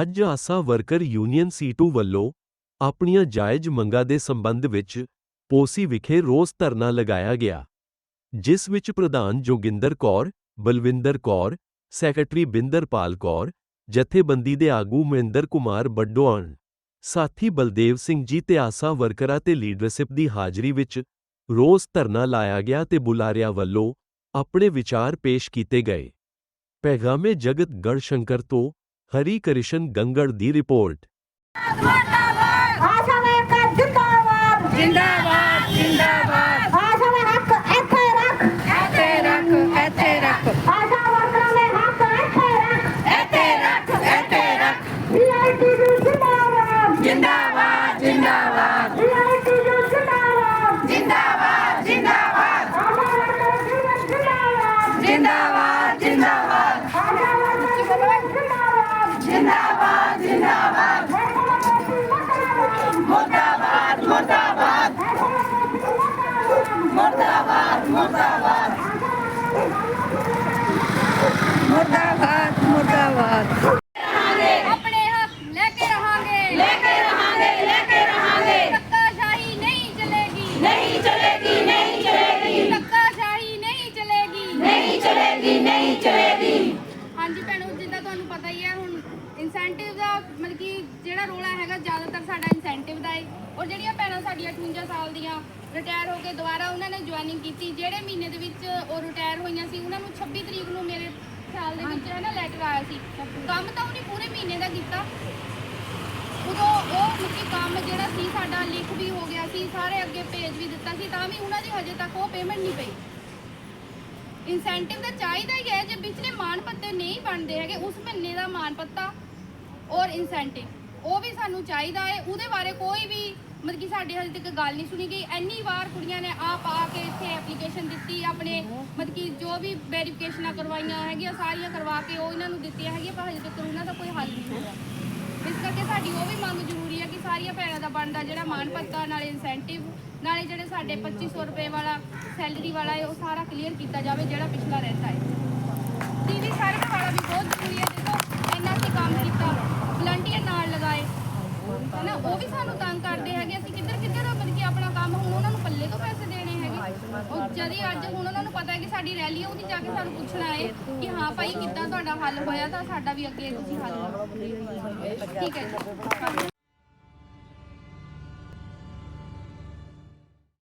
ਅੱਜ ਆਸਾ worker union CITU ਵੱਲੋਂ ਆਪਣੀਆਂ ਜਾਇਜ਼ ਮੰਗਾਂ ਦੇ ਸੰਬੰਧ ਵਿੱਚ ਪੋਸੀ ਵਿਖੇ ਰੋਸ ਧਰਨਾ ਲਗਾਇਆ ਗਿਆ, ਜਿਸ ਵਿੱਚ ਪ੍ਰਧਾਨ ਜੋਗਿੰਦਰ ਕੌਰ, ਬਲਵਿੰਦਰ ਕੌਰ, ਸੈਕਟਰੀ ਬਿੰਦਰਪਾਲ ਕੌਰ, ਜਥੇਬੰਦੀ ਦੇ ਆਗੂ ਮਹਿੰਦਰ ਕੁਮਾਰ ਬੱਡੋਆਣ, ਸਾਥੀ ਬਲਦੇਵ ਸਿੰਘ ਜੀ ਤੇ ਆਸਾ ਵਰਕਰਾਂ ਤੇ ਲੀਡਰਸ਼ਿਪ ਦੀ ਹਾਜ਼ਰੀ ਵਿੱਚ ਰੋਸ ਧਰਨਾ ਲਾਇਆ ਗਿਆ ਤੇ ਬੁਲਾਰਿਆਂ ਵੱਲੋਂ ਆਪਣੇ ਵਿਚਾਰ ਪੇਸ਼ ਕੀਤੇ ਗਏ। ਪੈਗਾਮੇ ਜਗਤ ਗੜਸ਼ੰਕਰ ਤੋਂ ਹਰੀ ਕ੍ਰਿਸ਼ਨ ਗੰਗੜ ਦੀ ਰਿਪੋਰਟ ਆਸ਼ਾ ਵਰਕਰ ਜਿੰਦਾਬਾਦ ਜਿੰਦਾਬਾਦ ਜਿੰਦਾਬਾਦ ਆਸ਼ਾ ਜਿੰਦਾਬਾਦ ਜਿੰਦਾਬਾਦ ਮੁਰਦਾਬਾਦ ਮੁਰਦਾਬਾਦ ਮੁਰਦਾਬਾਦ ਮੁਰਦਾਬਾਦ ਮੁਰਦਾਬਾਦ ਮੁਰਦਾਬਾਦ ਆਪਣੇ ਹੱਕ ਲੈ ਕੇ ਰਹਾਂਗੇ ਲੈ ਕੇ ਰਹਾਂਗੇ ਲੈ ਕੇ ਰਹਾਂਗੇ ਧੱਕਾਸ਼ਾਹੀ ਨਹੀਂ ਚਲੇਗੀ ਨਹੀਂ ਚਲੇਗੀ ਨਹੀਂ ਚਲੇਗੀ ਧੱਕਾਸ਼ਾਹੀ ਨਹੀਂ ਚਲੇਗੀ ਨਹੀਂ ਚਲੇਗੀ ਨਹੀਂ ਚਲੇਗੀ ਹਾਂਜੀ ਭੈਣੋ ਜਿੱਦਾਂ ਤੁਹਾਨੂੰ ਪਤਾ ਹੀ ਹੈ ਹੁਣ ਇਨਸੈਂਟਿਵ ਦਾ ਮਤਲਬ ਕਿ ਜਿਹੜਾ ਰੋਲਾ ਹੈਗਾ, ਜ਼ਿਆਦਾਤਰ ਸਾਡਾ ਇਨਸੈਂਟਿਵ ਦਾ ਹੈ ਔਰ ਜਿਹੜੀਆਂ ਭੈਣਾਂ ਸਾਡੀਆਂ 58 ਸਾਲ ਦੀਆਂ ਰਿਟਾਇਰ ਹੋ ਕੇ ਦੁਬਾਰਾ ਉਹਨਾਂ ਨੇ ਜੁਆਇਨਿੰਗ ਕੀਤੀ, ਜਿਹੜੇ ਮਹੀਨੇ ਦੇ ਵਿੱਚ ਉਹ ਰਿਟਾਇਰ ਹੋਈਆਂ ਸੀ, ਉਹਨਾਂ ਨੂੰ 26 ਤਰੀਕ ਨੂੰ ਮੇਰੇ ਖਿਆਲ ਦੇ ਵਿੱਚ ਹੈ ਨਾ ਲੈਟਰ ਆਇਆ ਸੀ। ਕੰਮ ਤਾਂ ਉਹਨੇ ਪੂਰੇ ਮਹੀਨੇ ਦਾ ਕੀਤਾ। ਉਦੋਂ ਉਹ ਮੁੱਕੀ ਕੰਮ ਜਿਹੜਾ ਸੀ, ਸਾਡਾ ਲਿਖ ਵੀ ਹੋ ਗਿਆ ਸੀ, ਸਾਰੇ ਅੱਗੇ ਭੇਜ ਵੀ ਦਿੱਤਾ ਸੀ, ਤਾਂ ਵੀ ਉਹਨਾਂ ਦੀ ਹਜੇ ਤੱਕ ਉਹ ਪੇਮੈਂਟ ਨਹੀਂ ਪਈ। ਇਨਸੈਂਟਿਵ ਤਾਂ ਚਾਹੀਦਾ ਹੀ ਹੈ, ਜੇ ਪਿਛਲੇ ਮਾਨ ਪੱਤੇ ਨਹੀਂ ਬਣਦੇ ਹੈਗੇ, ਉਸ ਮਹੀਨੇ ਦਾ ਮਾਨ ਪੱਤਾ ਔਰ ਇਨਸੈਂਟਿਵ ਉਹ ਵੀ ਸਾਨੂੰ ਚਾਹੀਦਾ ਹੈ। ਉਹਦੇ ਬਾਰੇ ਕੋਈ ਵੀ ਮਤਲਬ ਕਿ ਸਾਡੇ ਹਜੇ ਤੱਕ ਗੱਲ ਨਹੀਂ ਸੁਣੀ ਗਈ। ਐਨੀ ਵਾਰ ਕੁੜੀਆਂ ਨੇ ਆਪ ਆ ਕੇ ਇੱਥੇ ਐਪਲੀਕੇਸ਼ਨ ਦਿੱਤੀ, ਆਪਣੇ ਮਤਲਬ ਕਿ ਜੋ ਵੀ ਵੈਰੀਫਿਕੇਸ਼ਨਾਂ ਕਰਵਾਈਆਂ ਹੈਗੀਆਂ, ਸਾਰੀਆਂ ਕਰਵਾ ਕੇ ਉਹ ਇਹਨਾਂ ਨੂੰ ਦਿੱਤੀਆਂ ਹੈਗੀਆਂ, ਪਰ ਹਜੇ ਤੱਕ ਉਹਨਾਂ ਦਾ ਕੋਈ ਹੱਲ ਨਹੀਂ ਹੋਇਆ। ਇਸ ਕਰਕੇ ਸਾਡੀ ਉਹ ਵੀ ਮੰਗ ਜ਼ਰੂਰੀ ਹੈ ਕਿ ਸਾਰੀਆਂ ਭੈਣਾਂ ਦਾ ਬਣਦਾ ਜਿਹੜਾ ਮਾਨ ਭੱਤਾ ਨਾਲੇ ਇਨਸੈਂਟਿਵ ਨਾਲੇ ਜਿਹੜੇ ਸਾਡੇ 2500 ਰੁਪਏ ਵਾਲਾ ਸੈਲਰੀ ਵਾਲਾ ਹੈ, ਉਹ ਸਾਰਾ ਕਲੀਅਰ ਕੀਤਾ ਜਾਵੇ ਜਿਹੜਾ ਪਿਛਲਾ ਰਹਿੰਦਾ ਹੈ। ਟੀਵੀ ਸਰਵਿਸ ਵਾਲਾ ਵੀ ਬਹੁਤ ਜ਼ਰੂਰੀ ਹੈ। ਦੇਖੋ, ਇੰਨਾ ਅਸੀਂ ਕੰਮ ਕੀਤਾ ਵਲੰਟੀਅਰ ਨਾਲ ਲਗਾਏ ਹਨਾ ਉਹ ਵੀ ਸਾਨੂੰ ਤੰਗ ਕਰਦੇ ਹੈਗੇ, ਅਸੀਂ ਕਿੱਧਰ ਕਿੱਧਰ ਮਤਲਬ ਕਿ ਆਪਣਾ ਕੰਮ ਹੁਣ ਉਹਨਾਂ ਨੂੰ ਪੱਲੇ ਤੋਂ ਪੈਸੇ ਦੇਣੇ ਹੈਗੇ ਉਹ ਜਦੀ ਅੱਜ ਹੁਣ ਉਹਨਾਂ ਨੂੰ ਪਤਾ ਹੈ ਕਿ ਸਾਡੀ ਰੈਲੀ ਹੈ ਉਹਦੀ ਜਾ ਕੇ ਸਾਨੂੰ ਪੁੱਛਣਾ ਹੈ ਕਿ ਹਾਂ ਭਾਈ ਕਿੱਦਾਂ ਤੁਹਾਡਾ ਹੱਲ ਹੋਇਆ ਤਾਂ ਸਾਡਾ ਵੀ ਅੱਗੇ ਤੁਸੀਂ ਹੱਲ ਕਰੋ। ਠੀਕ ਹੈ ਜੀ